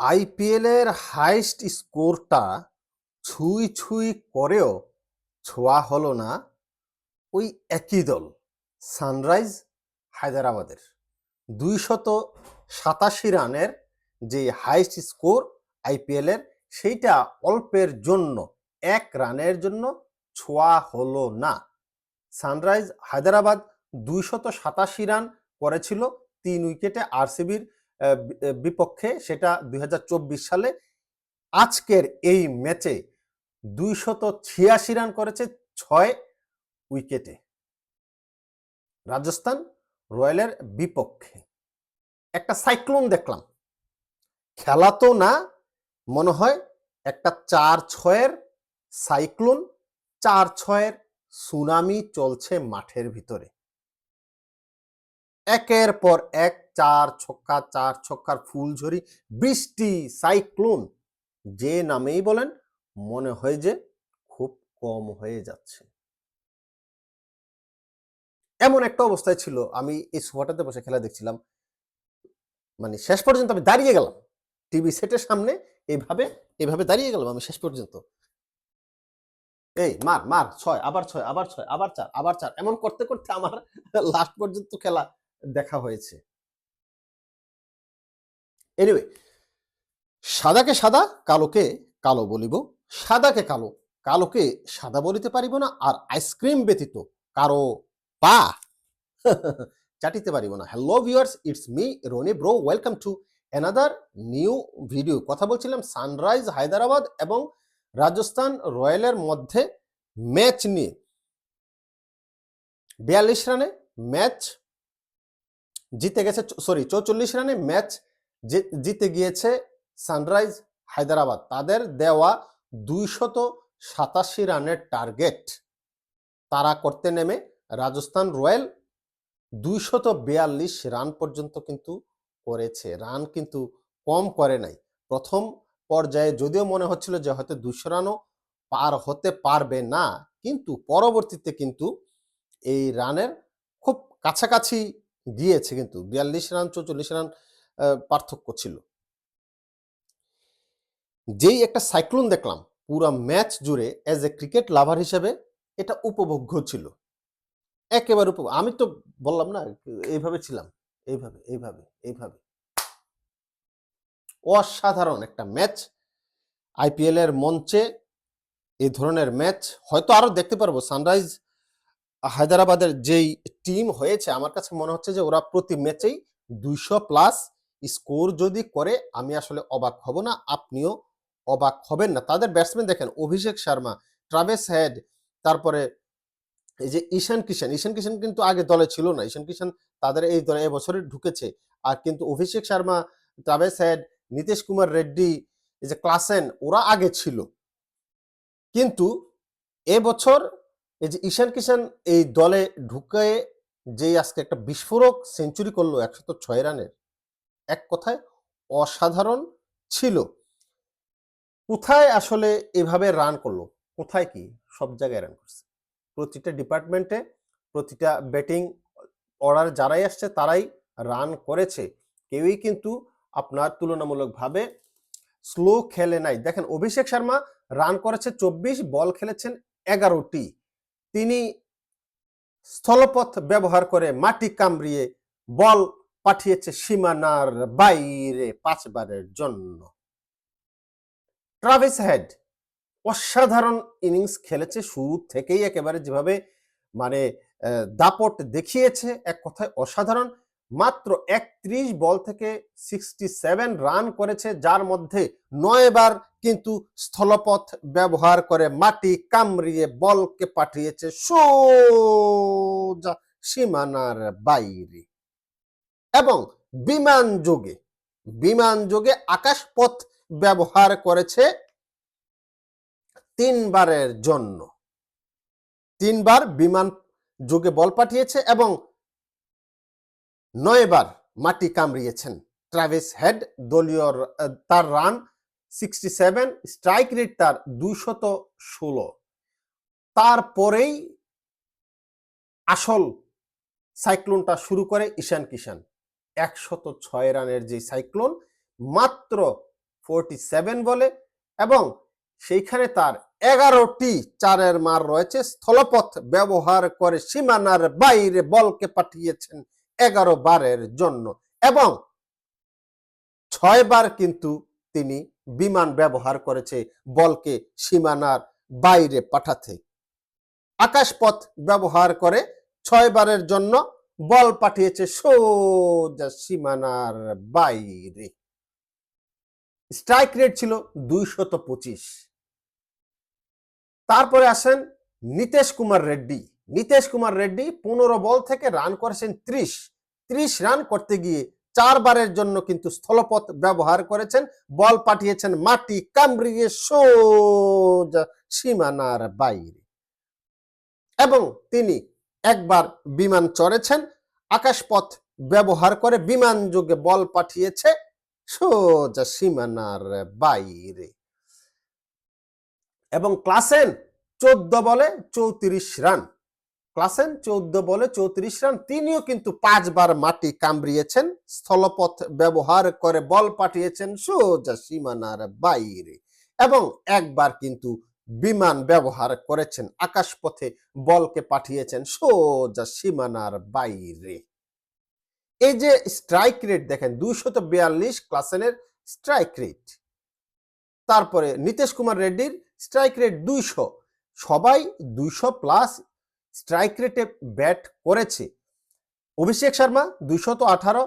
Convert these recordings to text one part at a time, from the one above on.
আইপিএলের হাইস্ট স্কোরটা ছুঁই ছুঁই করেও ছোঁয়া হলো না ওই একই দল, সানরাইজ, হায়দ্রাবাদের। দুইশত সাতাশি রানের যে হাইস্ট স্কোর আইপিএলের, সেইটা অল্পের জন্য, এক রানের জন্য ছোঁয়া হলো না। সানরাইজ হায়দ্রাবাদ দুইশত সাতাশি রান করেছিল, তিন উইকেটে আরসিবির বিপক্ষে সেটা দুই হাজার চব্বিশ সালে। আজকের এই ম্যাচে দুইশত ছিয়াশি রান করেছে ছয় উইকেটে। রাজস্থান রয়্যালের বিপক্ষে। একটা সাইক্লোন দেখলাম। খেলা তো না, মনে হয় একটা চার ছয়ের সাইক্লোন, চার ছয়ের সুনামি চলছে মাঠের ভিতরে। একের পর এক চার ছক্কা, চার ছক্কার ফুলঝড়ি বৃষ্টি, সাইক্লোন, যে নামেই বলেন, মনে হয় যে খুব কম হয়ে যাচ্ছে। এমন একটা অবস্থায় ছিল, আমি এই সোফাটাতে বসে খেলা দেখছিলাম। মানে শেষ পর্যন্ত আমি দাঁড়িয়ে গেলাম, টিভি সেটের সামনে এইভাবে এইভাবে দাঁড়িয়ে গেলাম আমি শেষ পর্যন্ত। এই, মার মার, ছয়, আবার ছয় আবার ছয়, আবার চার আবার চার, এমন করতে করতে আমার লাস্ট পর্যন্ত খেলা দেখা হয়েছে। এনিওয়ে সাদাকে সাদা, কালোকে কালো বলিব। সাদাকে কালো, কালোকে সাদা বলিতে পারিব না, আর আইসক্রিম ব্যতীত কারও পা চাটিতে পারিব না। Hello viewers it's me Rony bro welcome to another new video কথা বলছিলাম সানরাইজ হায়দ্রাবাদ এবং রাজস্থান রয়্যালের মধ্যে ম্যাচ নিয়ে। বিয়াল্লিশ রানে ম্যাচ জিতে গেছে সরি চৌচল্লিশ রানে ম্যাচ জিতে গিয়েছে সানরাইজ হায়দ্রাবাদ। তাদের দেওয়া দুইশত সাতাশি রানের টার্গেট। তারা করতে নেমে রাজস্থান রয়্যাল দুইশত বিয়াল্লিশ রান পর্যন্ত কিন্তু করেছে। রান কিন্তু কম করে নাই। প্রথম পর্যায়ে যদিও মনে হচ্ছিল যে হয়তো দুশো রানও পার হতে পারবে না, কিন্তু পরবর্তীতে কিন্তু এই রানের খুব কাছাকাছি গিয়েছে কিন্তু। বিয়াল্লিশ রান, চৌচল্লিশ রান পার্থক্য ছিল। যেই একটা সাইক্লোন দেখলাম, পুরো ম্যাচ জুড়ে অ্যাজ এ ক্রিকেট লাভার হিসেবে এটা উপভোগ্য ছিল। একেবারে উপ আমি তো বললাম না, এইভাবে ছিলাম, এইভাবে এইভাবে এইভাবে। অসাধারণ একটা ম্যাচ আইপিএল এর মঞ্চে এই ধরনের ম্যাচ, হয়তো আরও দেখতে পারব, সানরাইজ হায়দ্রাবাদের যেই টিম হয়েছে, আমার কাছে মনে হচ্ছে যে ওরা প্রতি ম্যাচেই দুইশো প্লাস স্কোর যদি করে, আমি আসলে অবাক হব না। আপনিও অবাক হবেন না। তাদের ব্যাটসম্যান দেখেন, অভিষেক শর্মা ট্রাভেস হেড তারপরে এই যে ঈশান কিষান ঈশান কিষান কিন্তু আগে দলে ছিল না। ঈশান কিষান তাদের এই দলে এবছরে ঢুকেছে। আর কিন্তু অভিষেক শর্মা ট্রাভেস হেড নীতিশ কুমার রেড্ডি, এই যে ক্লাসেন, ওরা আগে ছিল। কিন্তু এবছর এই যে ঈশান কিষান এই দলে ঢুকে যে আজকে একটা বিস্ফোরক সেঞ্চুরি করল একশত ছয় রানের। এক কথায় অসাধারণ ছিল। কোথায় আসলে এভাবে রান করল? কোথায় কি? সব জায়গায় রান করছে। প্রতিটা ডিপার্টমেন্টে প্রতিটা ব্যাটিং অর্ডার যারাই আসছে তারাই রান করেছে। কেউই কিন্তু আপনার তুলনামূলকভাবে স্লো খেলে নাই। দেখেন, অভিষেক শর্মা রান করেছে চব্বিশ বল খেলেছেন এগারোটি। তিনি স্থলপথ ব্যবহার করে মাটি কামড়িয়ে বল পাঠিয়েছে সীমানার বাইরে পাঁচবারের জন্য। ট্রাভিস হেড অসাধারণ ইনিংস খেলেছে, শুরু থেকেই একেবারে যেভাবে মানে দাপট দেখিয়েছে, এক কথায় অসাধারণ। মাত্র একত্রিশ বল থেকে সিক্সটি সেভেন রান করেছে, যার মধ্যে নয়বার কিন্তু স্থলপথ ব্যবহার করে মাটি কামড়িয়ে বলকে পাঠিয়েছে সোজা সীমানার বাইরে। এবং বিমান যোগে বিমান যোগে আকাশপথ ব্যবহার করেছে তিনবারের জন্য। তিনবার বিমান যোগে বল পাঠিয়েছে এবং নয়বার মাটি কামড়িয়েছেন। ট্রাভিস হেড, দলীয় তার run sixty seven, strike rate তার দুইশত ষোলো। তারপরেই আসল সাইক্লোনটা শুরু করে ঈশান কিষান একশত ছয় রানের যে সাইক্লোন, মাত্র ফোরটি সেভেন বলে এবং সেইখানে তার এগারোটি চারের মার রয়েছে। স্থলপথ ব্যবহার করে সীমানার বাইরে বলকে পাঠিয়েছেন এগারো বারের জন্য এবং ছয় বার কিন্তু তিনি বিমান ব্যবহার করেছে বলকে সীমানার বাইরে পাঠাতে। আকাশপথ ব্যবহার করে ছয় বারের জন্য বল পাঠিয়েছে সোজা সীমানার বাইরে। স্ট্রাইক রেট ছিল দুইশত পঁচিশ। তারপরে আসেন নিতেশ কুমার রেড্ডি। নিতেশ কুমার রেড্ডি পনেরো বল থেকে রান করেছেন ত্রিশ। ত্রিশ রান করতে গিয়ে চারবারের জন্য কিন্তু স্থলপথ ব্যবহার করেছেন। বল পাঠিয়েছেন মাটি কামড়িয়ে সোজা সীমানার বাইরে। এবং তিনি একবার বিমান চড়েছেন, আকাশপথ ব্যবহার করে বিমান যোগে বল পাঠিয়েছে সোজা সীমানার বাইরে। এবং ক্লাসেন চোদ্দ বলে চৌত্রিশ রান। ক্লাসেন চৌদ্দ বলে চৌত্রিশ রান, তিনিও কিন্তু পাঁচবার মাটি কামড়িয়েছেন, স্থলপথ ব্যবহার করে বল পাঠিয়েছেন সোজা সীমানার বাইরে। এবং একবার কিন্তু বিমান ব্যবহার করেছেন, আকাশপথে বলকে পাঠিয়েছেন, সোজা সীমানার বাইরে। এই যে স্ট্রাইক রেট দেখেন, দুইশত বিয়াল্লিশ ক্লাসেনের স্ট্রাইক রেট তারপরে নীতিশ কুমার রেড্ডির স্ট্রাইক রেট দুইশো। সবাই দুইশো প্লাস স্ট্রাইক রেটে ব্যাট করেছে। অভিষেক শর্মা দুইশত আঠারো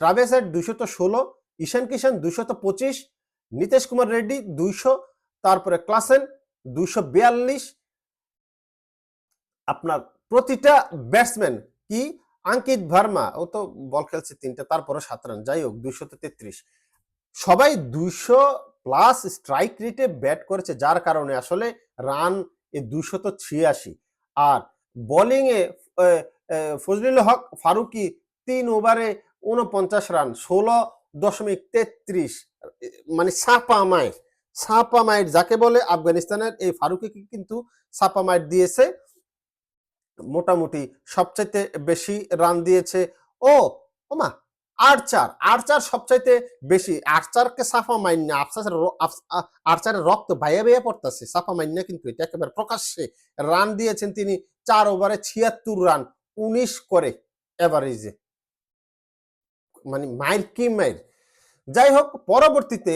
ট্রাভেস হেড দুইশত ষোলো, ঈশান কিষান দুইশত পঁচিশ, নীতিশ কুমার রেড্ডি দুইশো, তারপরে ক্লাসেন দুইশো বিয়াল্লিশ আপনার প্রতিটা ব্যাটসম্যান কি? আঙ্কিত ভার্মা, ও তো বল খেলছে তিনটা তারপরে সাত রান। যাই হোক, দুইশো তেত্রিশ। সবাই দুইশো প্লাস স্ট্রাইক রেটে ব্যাট করেছে, যার কারণে আসলে রান এ দুইশত ছিয়াশি। আর বোলিং এ ফজলুল হক, ফারুকি তিন ওভারে উনপঞ্চাশ রান, ষোলো দশমিক তেত্রিশ মানে সাপা মাইর সাপা মাইর যাকে বলে, আফগানিস্তানের এই ফারুকিকে কিন্তু সাপামাইট দিয়েছে। মোটামুটি সবচাইতে বেশি রান দিয়েছে। ও ওমা আর্চার আর্চার সবচাইতে বেশি। আর্চারকে সাফা মাইন্য আফসার আর্চারের রক্ত ভাইয়া ভাইয়া পড়তেছে। সাফা মাইন্য কিন্তু এটা একেবারে প্রকাশ্যে রান দিয়েছেন তিনি চার ওভারে ছিয়াত্তর রান, উনিশ করে এভারেজে। মানে মাইর কি মাইর? যাই হোক, পরবর্তীতে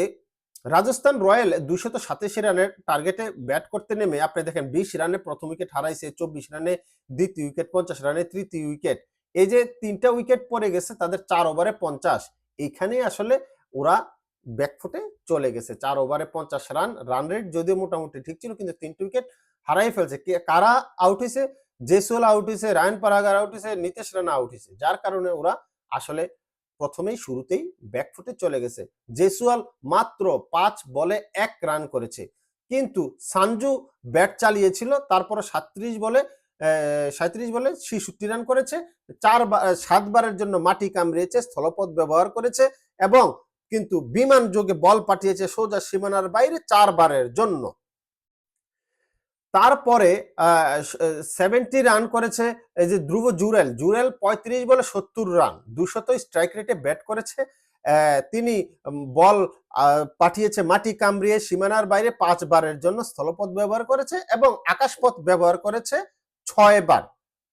রাজস্থান রয়্যাল দুইশত সাতাশি রানের টার্গেটে ব্যাট করতে নেমে, আপনি দেখেন বিশ রানে প্রথম উইকেট হারাইছে, চব্বিশ রানে দ্বিতীয় উইকেট, পঞ্চাশ রানে তৃতীয় উইকেট। এই যে তিনটা উইকেট পড়ে গেছে, তাদের চার ওভারে পঞ্চাশ। এইখানেই আসলে ওরা ব্যাকফুটে চলে গেছে। চার ওভারে পঞ্চাশ রান রান রেট যদিও মোটামুটি ঠিক ছিল, কিন্তু তিনটে উইকেট হারাই ফেলছে। কারা আউট হয়েছে জেসুয়াল আউট হয়েছে রায়ন পারাগার আউট হয়েছে নিতেশ রানা আউট হয়েছে যার কারণে ওরা আসলে প্রথমেই শুরুতেই ব্যাকফুটে চলে গেছে। জেসুয়াল মাত্র পাঁচ বলে এক রান করেছে। কিন্তু সানজু ব্যাট চালিয়েছিল তারপরে সাত্রিশ বলে সাঁত্রিশ বলে ছিষট্টি রান করেছে। চার সাতবারের জন্য মাটি কামড়িয়েছে, স্থলপথ ব্যবহার করেছে এবং কিন্তু বিমান যোগে বল পাঠিয়েছে সোজা সীমানার বাইরে চারবারের জন্য। তারপরে সেভেন্টি রান করেছে এই যে ধ্রুব জুরেল। জুরেল পঁয়ত্রিশ বলে সত্তর রান দুশত স্ট্রাইক রেটে ব্যাট করেছে। তিনি বল পাঠিয়েছে মাটি কামড়িয়ে সীমানার বাইরে পাঁচবারের জন্য স্থলপথ ব্যবহার করেছে এবং আকাশপথ ব্যবহার করেছে ছয় বার।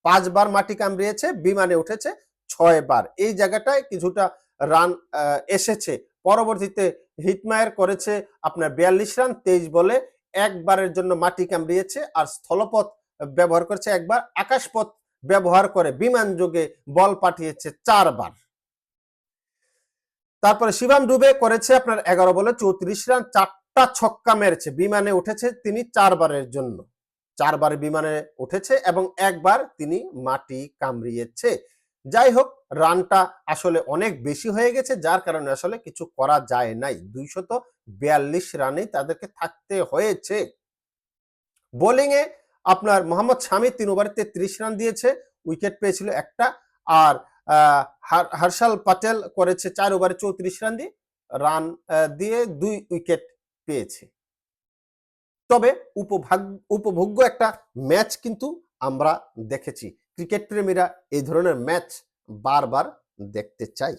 পাঁচবার মাটি কামড়িয়েছে, বিমানে উঠেছে ছয় বার। এই জায়গাটায় কিছুটা রান এসেছে। পরবর্তীতে হিটমায়ার করেছে আপনার বিয়াল্লিশ রান তেইশ বলে একবারের জন্য মাটি কামড়িয়েছে আর স্থলপথ ব্যবহার করেছে একবার, আকাশপথ ব্যবহার করে বিমান যোগে বল পাঠিয়েছে চারবার। তারপরে শিবাম ডুবে করেছে আপনার এগারো বলে চৌত্রিশ রান, চারটা ছক্কা মেরেছে, বিমানে উঠেছে তিনি চারবারের জন্য। চারবার বিমানে উঠেছে এবং একবার তিনি মাটি কামড়িয়েছে। যাই হোক, রানটা আসলে অনেক বেশি হয়ে গেছে, যার কারণে আসলে কিছু করা যায় নাই। দুইশত বিয়াল্লিশ রানে তাদেরকে থাকতে হয়েছে। বোলিং এ আপনার মোহাম্মদ শামি তিন ওভারে তেত্রিশ রান দিয়েছে, উইকেট পেয়েছিল একটা আর হর্ষাল পাটেল করেছে চার ওভারে চৌত্রিশ রান দিয়ে রান দিয়ে দুই উইকেট পেয়েছে। তবে উপভাগ, উপভোগ্য একটা ম্যাচ কিন্তু আমরা দেখেছি। ক্রিকেট প্রেমীরা এই ধরনের ম্যাচ বারবার দেখতে চাই।